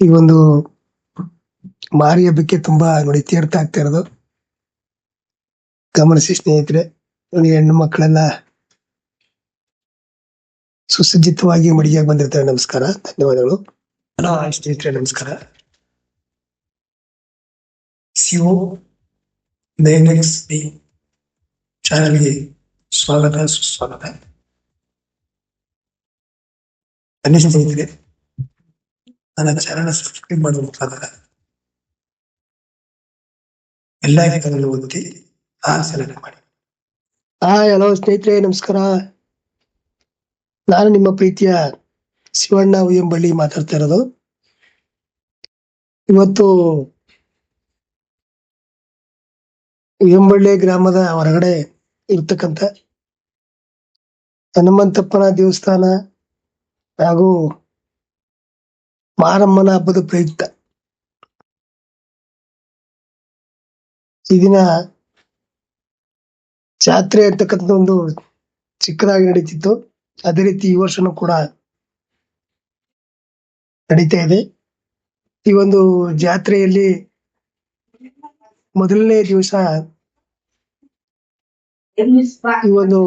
ಈ ಒಂದು ಮಾರಿ ಹಬ್ಬಕ್ಕೆ ತುಂಬಾ ನೋಡಿ ತೀರ್ಥ ಆಗ್ತಾ ಇರೋದು. ಗಮನಿಸಿ ಸ್ನೇಹಿತರೆ ನೋಡಿ ಹೆಣ್ಣು ಮಕ್ಕಳೆಲ್ಲ ಸುಸಜ್ಜಿತವಾಗಿ ಮಡಿಗೆಯಾಗಿ ಬಂದಿರ್ತಾರೆ. ನಮಸ್ಕಾರ ಧನ್ಯವಾದಗಳು. ಹಲೋ ಸ್ನೇಹಿತರೆ ನಮಸ್ಕಾರ. ಸಿಒ ನೈನೆಕ್ಸ್ ಬಿ ಚಾನಲ್ಗೆ ಸ್ವಾಗತ ಸುಸ್ವಾಗತ. ಸ್ನೇಹಿತರೆ. ನನ್ನ ಚಾನಲ್ ಸಬ್ಸ್ಕ್ರೈಬ್ ಮಾಡುವ ಮುಖಾಂತರ ಎಲ್ಲ ಐಕನ್ಗಳು ಒತ್ತಿ ಆ ಸೆಲೆಕ್ಟ್ ಮಾಡಿ ಹಾಯ್ ಹಲೋ ಸ್ನೇಹಿತರೆ ನಮಸ್ಕಾರ ನಾನು ನಿಮ್ಮ ಪ್ರೀತಿಯ ಶಿವಣ್ಣ ಉಯ್ಯಂಬಳ್ಳಿ ಮಾತಾಡ್ತಾ ಇರೋದು ಇವತ್ತು ಉಯ್ಯಂಬಳ್ಳಿ ಗ್ರಾಮದ ಹೊರಗಡೆ ಇರ್ತಕ್ಕಂಥ ಹನುಮಂತಪ್ಪನ ದೇವಸ್ಥಾನ ಹಾಗೂ ಮಾರಮ್ಮನ ಹಬ್ಬದ ಪ್ರಯುಕ್ತ. ಈ ದಿನ ಜಾತ್ರೆ ಅಂತಕ್ಕಂಥ ಒಂದು ಚಿಕ್ಕದಾಗಿ ನಡೀತಿತ್ತು. ಅದೇ ರೀತಿ ಈ ವರ್ಷನೂ ಕೂಡ ನಡೀತಾ ಇದೆ. ಈ ಒಂದು ಜಾತ್ರೆಯಲ್ಲಿ ಮೊದಲನೇ ದಿವಸ ಈ ಒಂದು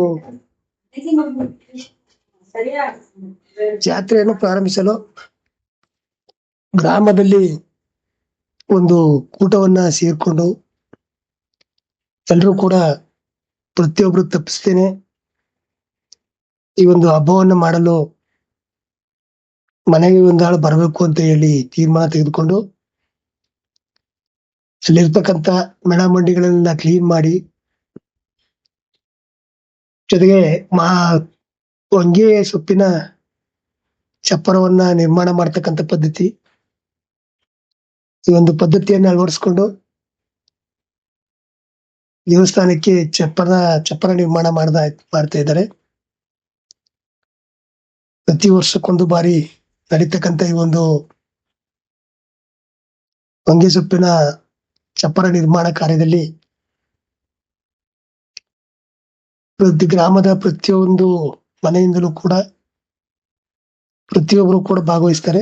ಜಾತ್ರೆಯನ್ನು ಪ್ರಾರಂಭಿಸಲು ಗ್ರಾಮದಲ್ಲಿ ಒಂದು ಕೂಟವನ್ನ ಸೇರ್ಕೊಂಡು ಎಲ್ಲರೂ ಕೂಡ ಪ್ರತಿಯೊಬ್ರು ತಪ್ಪಿಸ್ತೇನೆ. ಈ ಒಂದು ಹಬ್ಬವನ್ನು ಮಾಡಲು ಮನೆಗೆ ಒಂದಾಳು ಬರಬೇಕು ಅಂತ ಹೇಳಿ ತೀರ್ಮಾನ ತೆಗೆದುಕೊಂಡು ಅಲ್ಲಿರ್ತಕ್ಕಂಥ ಮೆಣಮಂಡಿಗಳನ್ನೆಲ್ಲ ಮಂಡಿಗಳನ್ನ ಕ್ಲೀನ್ ಮಾಡಿ ಜೊತೆಗೆ ಮಾ ಹೊಂಗೆ ಸೊಪ್ಪಿನ ಚಪ್ಪರವನ್ನ ನಿರ್ಮಾಣ ಮಾಡ್ತಕ್ಕಂಥ ಪದ್ಧತಿ. ಈ ಒಂದು ಪದ್ಧತಿಯನ್ನು ಅಳವಡಿಸ್ಕೊಂಡು ದೇವಸ್ಥಾನಕ್ಕೆ ಚಪ್ಪರ ಚಪ್ಪರ ನಿರ್ಮಾಣ ಮಾಡ್ದ, ಮಾಡ್ತಾ ಇದ್ದಾರೆ. ಪ್ರತಿ ವರ್ಷಕ್ಕೊಂದು ಬಾರಿ ನಡೀತಕ್ಕಂತ ಈ ಒಂದು ಹೊಂಗೆ ಸೊಪ್ಪಿನ ಚಪ್ಪರ ನಿರ್ಮಾಣ ಕಾರ್ಯದಲ್ಲಿ ಪ್ರತಿ ಗ್ರಾಮದ ಪ್ರತಿಯೊಂದು ಮನೆಯಿಂದಲೂ ಕೂಡ ಪ್ರತಿಯೊಬ್ಬರು ಕೂಡ ಭಾಗವಹಿಸ್ತಾರೆ.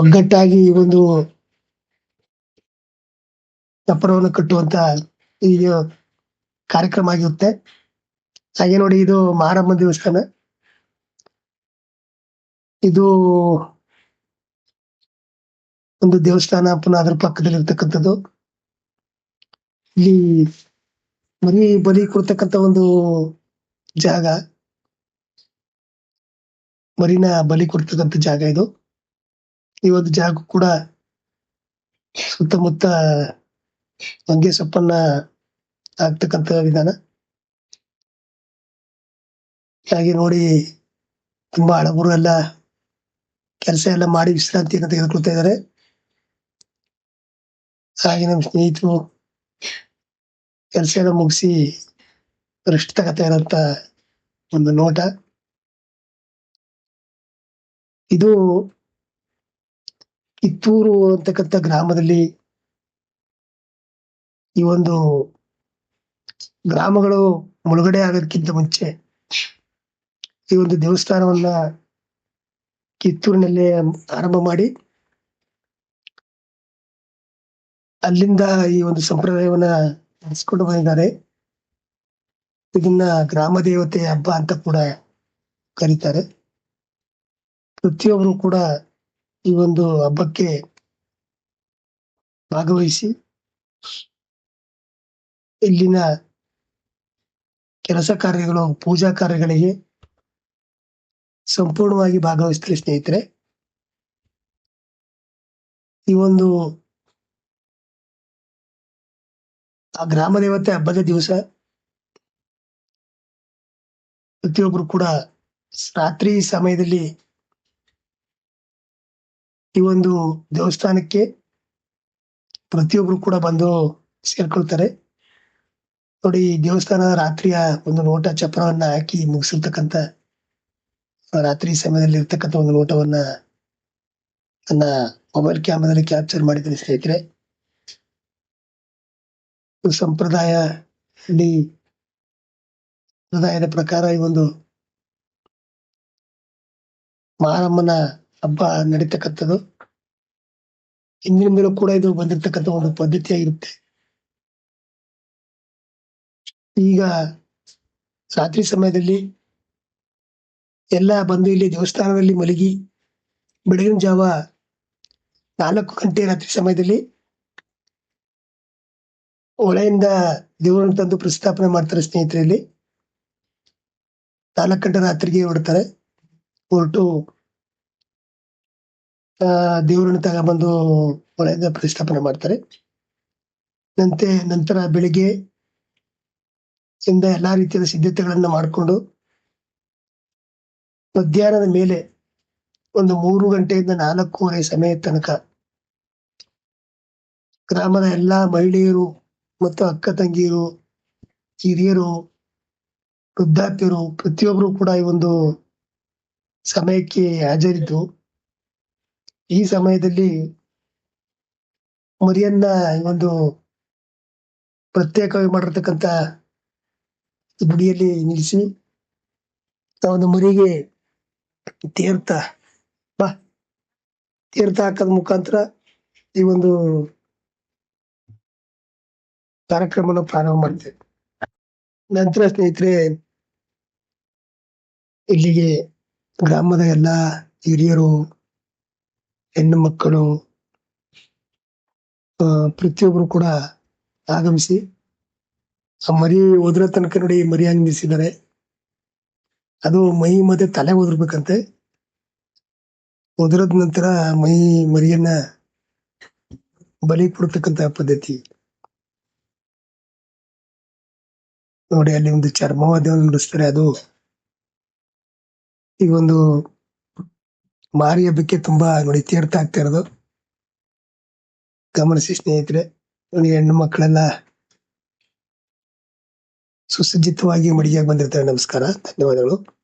ಒಗ್ಗಟ್ಟಾಗಿ ಈ ಒಂದು ಚಪ್ಪರವನ್ನು ಕಟ್ಟುವಂತ ಈ ಕಾರ್ಯಕ್ರಮ ಆಗಿರುತ್ತೆ. ಹಾಗೆ ನೋಡಿ, ಇದು ಮಾರಮ್ಮ ದೇವಸ್ಥಾನ. ಇದು ಒಂದು ದೇವಸ್ಥಾನ ಪುನಃ ಅದರ ಪಕ್ಕದಲ್ಲಿ ಇರ್ತಕ್ಕಂಥದ್ದು ಇಲ್ಲಿ ಮರಿ ಬಲಿ ಕೊಡ್ತಕ್ಕಂತ ಒಂದು ಜಾಗ. ಮರಿನ ಬಲಿ ಕೊಡ್ತಕ್ಕಂಥ ಜಾಗ ಇದು. ಈ ಒಂದು ಜಾಗ ಕೂಡ ಸುತ್ತಮುತ್ತ ಹೊಂಗೆ ಸೊಪ್ಪನ್ನ ಆಗ್ತಕ್ಕಂತ ವಿಧಾನ. ಹಾಗೆ ನೋಡಿ ತುಂಬಾ ಹಳಬರು ಎಲ್ಲ ಕೆಲಸ ಎಲ್ಲ ಮಾಡಿ ವಿಶ್ರಾಂತಿಯನ್ನು ತೆಗೆದುಕೊಳ್ತಾ ಇದ್ದಾರೆ. ಹಾಗೆ ನಮ್ಮ ಸ್ನೇಹಿತರು ಕೆಲಸ ಎಲ್ಲ ಮುಗಿಸಿ ರೆಸ್ಟ್ ತಗೋತಾ ಇರೋಂತ ಒಂದು ನೋಟ. ಇದು ಕಿತ್ತೂರು ಅಂತಕ್ಕಂಥ ಗ್ರಾಮದಲ್ಲಿ ಈ ಒಂದು ಗ್ರಾಮಗಳು ಮುಳುಗಡೆ ಆಗೋದಕ್ಕಿಂತ ಮುಂಚೆ ಈ ಒಂದು ದೇವಸ್ಥಾನವನ್ನ ಕಿತ್ತೂರಿನಲ್ಲೇ ಆರಂಭ ಮಾಡಿ ಅಲ್ಲಿಂದ ಈ ಒಂದು ಸಂಪ್ರದಾಯವನ್ನ ನಡೆಸ್ಕೊಂಡು ಬಂದಿದ್ದಾರೆ. ಇದನ್ನ ಗ್ರಾಮ ದೇವತೆ ಹಬ್ಬ ಅಂತ ಕೂಡ ಕರೀತಾರೆ. ಪ್ರತಿಯೊಬ್ಬರು ಕೂಡ ಈ ಒಂದು ಹಬ್ಬಕ್ಕೆ ಭಾಗವಹಿಸಿ ಇಲ್ಲಿನ ಕೆಲಸ ಕಾರ್ಯಗಳು, ಪೂಜಾ ಕಾರ್ಯಗಳಿಗೆ ಸಂಪೂರ್ಣವಾಗಿ ಭಾಗವಹಿಸ್ತಾರೆ ಸ್ನೇಹಿತರೆ. ಈ ಒಂದು ಆ ಗ್ರಾಮ ದೇವತೆ ಹಬ್ಬದ ದಿವಸ ಪ್ರತಿಯೊಬ್ಬರು ಕೂಡ ರಾತ್ರಿ ಸಮಯದಲ್ಲಿ ಈ ಒಂದು ದೇವಸ್ಥಾನಕ್ಕೆ ಪ್ರತಿಯೊಬ್ರು ಕೂಡ ಬಂದು ಸೇರ್ಕೊಳ್ತಾರೆ. ನೋಡಿ ದೇವಸ್ಥಾನ ರಾತ್ರಿಯ ಒಂದು ನೋಟ ಚಪ್ರವನ್ನ ಹಾಕಿ ಮುಗಿಸಿರ್ತಕ್ಕಂತ ರಾತ್ರಿ ಸಮಯದಲ್ಲಿ ಇರ್ತಕ್ಕಂತ ಒಂದು ನೋಟವನ್ನ ನನ್ನ ಮೊಬೈಲ್ ಕ್ಯಾಮ್ರಾದಲ್ಲಿ ಕ್ಯಾಪ್ಚರ್ ಮಾಡಿದ್ದೀನಿ ಸ್ನೇಹಿತರೆ. ಸಂಪ್ರದಾಯ ಇಲ್ಲಿ ಸಂಪ್ರದಾಯದ ಪ್ರಕಾರ ಈ ಒಂದು ಮಾರಮ್ಮನ ಹಬ್ಬ ನಡೀತಕ್ಕಂಥದ್ದು. ಮೇಲೂ ಕೂಡ ಇದು ಬಂದಿರತಕ್ಕಂಥ ಒಂದು ಪದ್ಧತಿಯಾಗಿರುತ್ತೆ. ಈಗ ರಾತ್ರಿ ಸಮಯದಲ್ಲಿ ಎಲ್ಲ ಬಂದು ಇಲ್ಲಿ ದೇವಸ್ಥಾನದಲ್ಲಿ ಮಲಗಿ ಬೆಳಗಿನ ಜಾವ ನಾಲ್ಕು ಗಂಟೆ ರಾತ್ರಿ ಸಮಯದಲ್ಲಿ ಒಳೆಯಿಂದ ದೇವರನ್ನು ತಂದು ಪ್ರಸ್ತಾಪನೆ ಮಾಡ್ತಾರೆ ಸ್ನೇಹಿತರಲ್ಲಿ. ನಾಲ್ಕು ಗಂಟೆ ರಾತ್ರಿಗೆ ಹೊರಡ್ತಾರೆ. ಹೊರಟು ದೇವರನ್ನು ತಗೊಂಡ್ಬಂದು ಹೊಳೆಯಿಂದ ಪ್ರತಿಷ್ಠಾಪನೆ ಮಾಡ್ತಾರೆ. ನಂತೆ ನಂತರ ಬೆಳಿಗ್ಗೆ ಇಂದ ಎಲ್ಲಾ ರೀತಿಯ ಸಿದ್ಧತೆಗಳನ್ನ ಮಾಡಿಕೊಂಡು ಮಧ್ಯಾಹ್ನದ ಮೇಲೆ ಒಂದು ಮೂರು ಗಂಟೆಯಿಂದ ನಾಲ್ಕೂವರೆ ಸಮಯ ತನಕ ಗ್ರಾಮದ ಎಲ್ಲಾ ಮಹಿಳೆಯರು ಮತ್ತು ಅಕ್ಕ ತಂಗಿಯರು, ಹಿರಿಯರು, ವೃದ್ಧಾಪ್ಯರು ಪ್ರತಿಯೊಬ್ಬರು ಕೂಡ ಈ ಒಂದು ಸಮಯಕ್ಕೆ ಹಾಜರಿದ್ದು. ಈ ಸಮಯದಲ್ಲಿ ಮರಿಯನ್ನ ಒಂದು ಪ್ರತ್ಯೇಕವಾಗಿ ಮಾಡಿರ್ತಕ್ಕಂತ ಗುಡಿಯಲ್ಲಿ ನಿಲ್ಲಿಸಿ ಒಂದು ಮರಿಗೆ ತೀರ್ಥ, ಬಾ, ತೀರ್ಥ ಹಾಕದ ಮುಖಾಂತರ ಈ ಒಂದು ಕಾರ್ಯಕ್ರಮನ ಪ್ರಾರಂಭ ಮಾಡ್ತೇವೆ. ನಂತರ ಸ್ನೇಹಿತರೆ, ಇಲ್ಲಿಗೆ ಗ್ರಾಮದ ಎಲ್ಲ ಹಿರಿಯರು ಹೆಣ್ಣು ಮಕ್ಕಳು ಪ್ರತಿಯೊಬ್ಬರು ಕೂಡ ಆಗಮಿಸಿ, ಆ ಮರಿ ಓದ್ರ ತನಕ ನೋಡಿ ಮರಿ ಹಂಗ್ ಅದು ಮೈ ಮತ್ತೆ ತಲೆ ಓದಿರ್ಬೇಕಂತೆ ಒದರದ ನಂತರ ಮೈ ಮರಿಯನ್ನ ಬಲಿ ಕೊಡ್ತಕ್ಕಂತ ಪದ್ಧತಿ. ನೋಡಿ ಅಲ್ಲಿ ಒಂದು ಚರ್ಮವಾದ್ಯವನ್ನು ನುಡಿಸ್ತಾರೆ. ಅದು ಈ ಒಂದು ಮಾರಿ ಹಬ್ಬಕ್ಕೆ ತುಂಬಾ ನೋಡಿ ತೀರ್ಥ ಆಗ್ತಾ ಇರೋದು. ಗಮನಿಸಿ ಸ್ನೇಹಿತರೆ, ನೋಡಿ ಹೆಣ್ಣು ಮಕ್ಕಳೆಲ್ಲ ಸುಸಜ್ಜಿತವಾಗಿ ಮಡಿಗೆಯಾಗಿ ಬಂದಿರ್ತಾರೆ. ನಮಸ್ಕಾರ, ಧನ್ಯವಾದಗಳು.